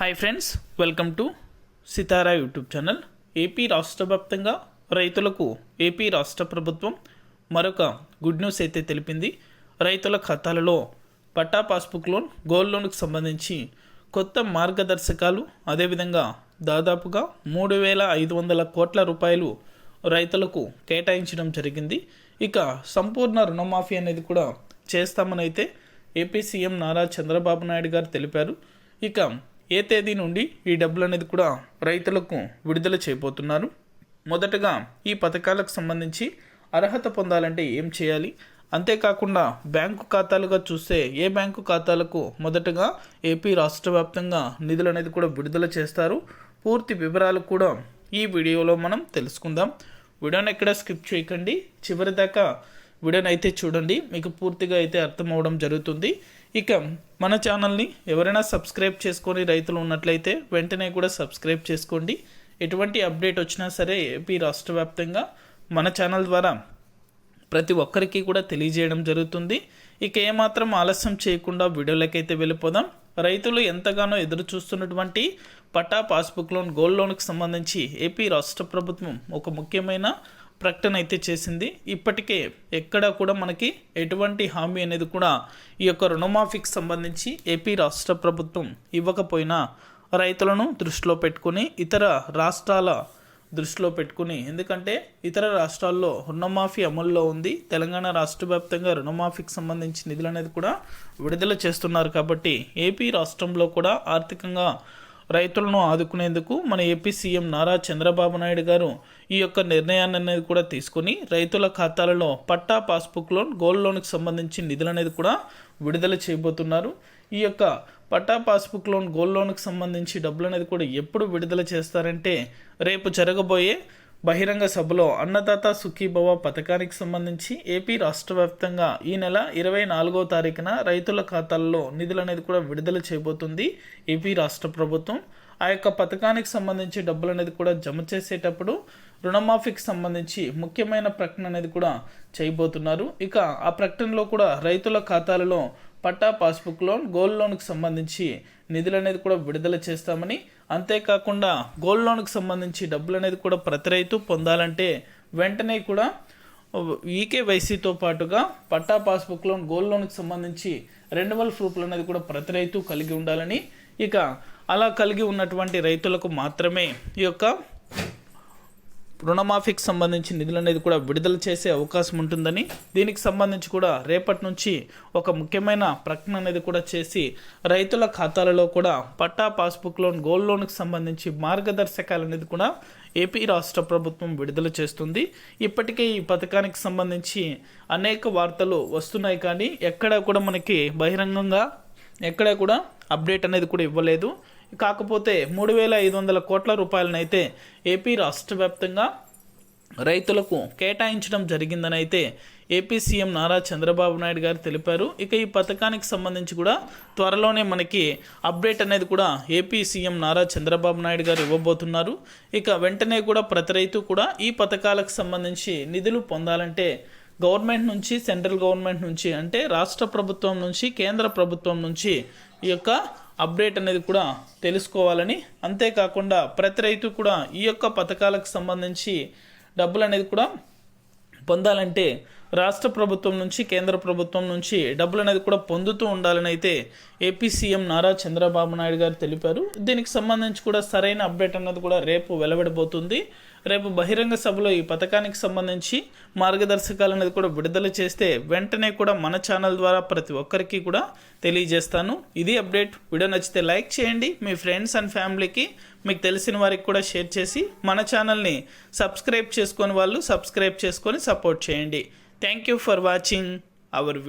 Hi friends welcome to Sitara YouTube channel AP రాష్ట్ర వ్యాప్తంగా రైతులకు ఏపీ రాష్ట్ర ప్రభుత్వం మరొక గుడ్ న్యూస్ అయితే తెలిపింది. రైతుల ఖాతాలలో పట్టా పాస్బుక్ లోన్ గోల్డ్ లోన్కు సంబంధించి కొత్త మార్గదర్శకాలు అదేవిధంగా దాదాపుగా మూడు వేల ఐదు వందల కోట్ల రూపాయలు రైతులకు కేటాయించడం జరిగింది. ఇక సంపూర్ణ రుణమాఫీ అనేది కూడా చేస్తామని అయితే ఏపీ సీఎం నారా చంద్రబాబు నాయుడు గారు తెలిపారు. ఇక ఏ తేదీ నుండి ఈ డబ్బులు అనేది కూడా రైతులకు విడుదల చేయబోతున్నారు? మొదటగా ఈ పథకాలకు సంబంధించి అర్హత పొందాలంటే ఏం చేయాలి? అంతేకాకుండా బ్యాంకు ఖాతాలుగా చూస్తే ఏ బ్యాంకు ఖాతాలకు మొదటగా ఏపీ రాష్ట్ర వ్యాప్తంగా నిధులు అనేది కూడా విడుదల చేస్తారు? పూర్తి వివరాలు కూడా ఈ వీడియోలో మనం తెలుసుకుందాం. వీడియోని ఎక్కడ స్కిప్ చేయకండి. చివరి దాకా వీడియోని అయితే చూడండి. మీకు పూర్తిగా అయితే అర్థం అవడం జరుగుతుంది. ఇక మన ఛానల్ని ఎవరైనా సబ్స్క్రైబ్ చేసుకొని రైతులు ఉన్నట్లయితే వెంటనే కూడా సబ్స్క్రైబ్ చేసుకోండి. ఎటువంటి అప్డేట్ వచ్చినా సరే ఏపీ రాష్ట్ర వ్యాప్తంగా మన ఛానల్ ద్వారా ప్రతి ఒక్కరికి కూడా తెలియజేయడం జరుగుతుంది. ఇక ఏమాత్రం ఆలస్యం చేయకుండా వీడియోలకైతే వెళ్ళిపోదాం. రైతులు ఎంతగానో ఎదురు చూస్తున్నటువంటి పట్టా పాస్బుక్ లోన్ గోల్డ్ లోన్కి సంబంధించి ఏపీ రాష్ట్ర ప్రభుత్వం ఒక ముఖ్యమైన ప్రకటన అయితే చేసింది. ఇప్పటికే ఎక్కడ కూడా మనకి ఎటువంటి హామీ అనేది కూడా ఈ యొక్క రుణమాఫీకి సంబంధించి ఏపీ రాష్ట్ర ప్రభుత్వం ఇవ్వకపోయినా రైతులను దృష్టిలో పెట్టుకుని ఇతర రాష్ట్రాల దృష్టిలో పెట్టుకుని ఎందుకంటే ఇతర రాష్ట్రాల్లో రుణమాఫీ అమల్లో ఉంది. తెలంగాణ రాష్ట్ర వ్యాప్తంగా రుణమాఫీకి సంబంధించి నిధులు అనేది కూడా విడుదల చేస్తున్నారు కాబట్టి ఏపీ రాష్ట్రంలో కూడా ఆర్థికంగా రైతులను ఆదుకునేందుకు మన ఏపీ సీఎం నారా చంద్రబాబు నాయుడు గారు ఈ యొక్క నిర్ణయాన్ని అనేది కూడా తీసుకుని రైతుల ఖాతాలలో పట్టా పాస్బుక్ లోన్ గోల్డ్ లోన్కి సంబంధించి నిధులు అనేది కూడా విడుదల చేయబోతున్నారు. ఈ యొక్క పట్టా పాస్బుక్ లోన్ గోల్డ్ లోన్కి సంబంధించి డబ్బులు అనేది కూడా ఎప్పుడు విడుదల చేస్తారంటే రేపు జరగబోయే బహిరంగ సభలో అన్నదాత సుఖీభవ పథకానికి సంబంధించి ఏపీ రాష్ట్ర వ్యాప్తంగా ఈ నెల ఇరవై నాలుగో తారీఖున రైతుల ఖాతాల్లో నిధులు అనేది కూడా విడుదల చేయబోతుంది ఏపీ రాష్ట్ర ప్రభుత్వం. ఆ యొక్క పథకానికి సంబంధించి డబ్బులు అనేది కూడా జమ చేసేటప్పుడు రుణమాఫీకి సంబంధించి ముఖ్యమైన ప్రకటన అనేది కూడా చేయబోతున్నారు. ఇక ఆ ప్రకటనలో కూడా రైతుల ఖాతాలలో పట్టా పాస్బుక్ లోన్ గోల్డ్ లోన్కి సంబంధించి నిధులు అనేది కూడా విడుదల చేస్తామని అంతేకాకుండా గోల్డ్ లోన్కి సంబంధించి డబ్బులు అనేది కూడా ప్రతి రైతు పొందాలంటే వెంటనే కూడా ఈకేవైసీతో పాటుగా పట్టా పాస్బుక్ లోన్ గోల్డ్ లోన్కి సంబంధించి రెన్యువల్ ప్రూఫ్లు అనేది కూడా ప్రతి రైతు కలిగి ఉండాలని ఇక అలా కలిగి ఉన్నటువంటి రైతులకు మాత్రమే ఈ యొక్క రుణమాఫీకి సంబంధించి నిధులు అనేది కూడా విడుదల చేసే అవకాశం ఉంటుందని దీనికి సంబంధించి కూడా రేపటి నుంచి ఒక ముఖ్యమైన ప్రకటన అనేది కూడా చేసి రైతుల ఖాతాలలో కూడా పట్టా పాస్బుక్ లోన్ గోల్డ్ లోన్కి సంబంధించి మార్గదర్శకాలు అనేది కూడా ఏపీ రాష్ట్ర ప్రభుత్వం విడుదల చేస్తుంది. ఇప్పటికే ఈ పథకానికి సంబంధించి అనేక వార్తలు వస్తున్నాయి కానీ ఎక్కడ కూడా మనకి బహిరంగంగా ఎక్కడ కూడా అప్డేట్ అనేది కూడా ఇవ్వలేదు. కాకపోతే మూడు వేల ఐదు వందల కోట్ల రూపాయలనైతే ఏపీ రాష్ట్ర వ్యాప్తంగా రైతులకు కేటాయించడం జరిగిందని అయితే ఏపీ సీఎం నారా చంద్రబాబు నాయుడు గారు తెలిపారు. ఇక ఈ పథకానికి సంబంధించి కూడా త్వరలోనే మనకి అప్డేట్ అనేది కూడా ఏపీ సీఎం నారా చంద్రబాబు నాయుడు గారు ఇవ్వబోతున్నారు. ఇక వెంటనే కూడా ప్రతి రైతు కూడా ఈ పథకాలకు సంబంధించి నిధులు పొందాలంటే గవర్నమెంట్ నుంచి సెంట్రల్ గవర్నమెంట్ నుంచి అంటే రాష్ట్ర ప్రభుత్వం నుంచి కేంద్ర ప్రభుత్వం నుంచి ఈ యొక్క అప్డేట్ అనేది కూడా తెలుసుకోవాలని అంతేకాకుండా ప్రతి రైతు కూడా ఈ యొక్క పథకాలకు సంబంధించి డబ్బులు అనేది కూడా పొందాలంటే రాష్ట్ర ప్రభుత్వం నుంచి కేంద్ర ప్రభుత్వం నుంచి డబ్బులు అనేది కూడా పొందుతూ ఉండాలని అయితే ఏపీ సీఎం నారా చంద్రబాబు నాయుడు గారు తెలిపారు. దీనికి సంబంధించి కూడా సరైన అప్డేట్ అన్నది కూడా రేపు వెలువడబోతుంది. రేపు బహిరంగ సభలో ఈ పథకానికి సంబంధించి మార్గదర్శకాలు అనేది కూడా విడుదల చేస్తే వెంటనే కూడా మన ఛానల్ ద్వారా ప్రతి ఒక్కరికి కూడా తెలియజేస్తాను. ఇది అప్డేట్. వీడియో నచ్చితే లైక్ చేయండి. మీ ఫ్రెండ్స్ అండ్ ఫ్యామిలీకి మీకు తెలిసిన వారికి కూడా షేర్ చేసి మన ఛానల్ని సబ్స్క్రైబ్ చేసుకొని వాళ్ళు సబ్స్క్రైబ్ చేసుకొని సపోర్ట్ చేయండి. Thank you for watching. Our video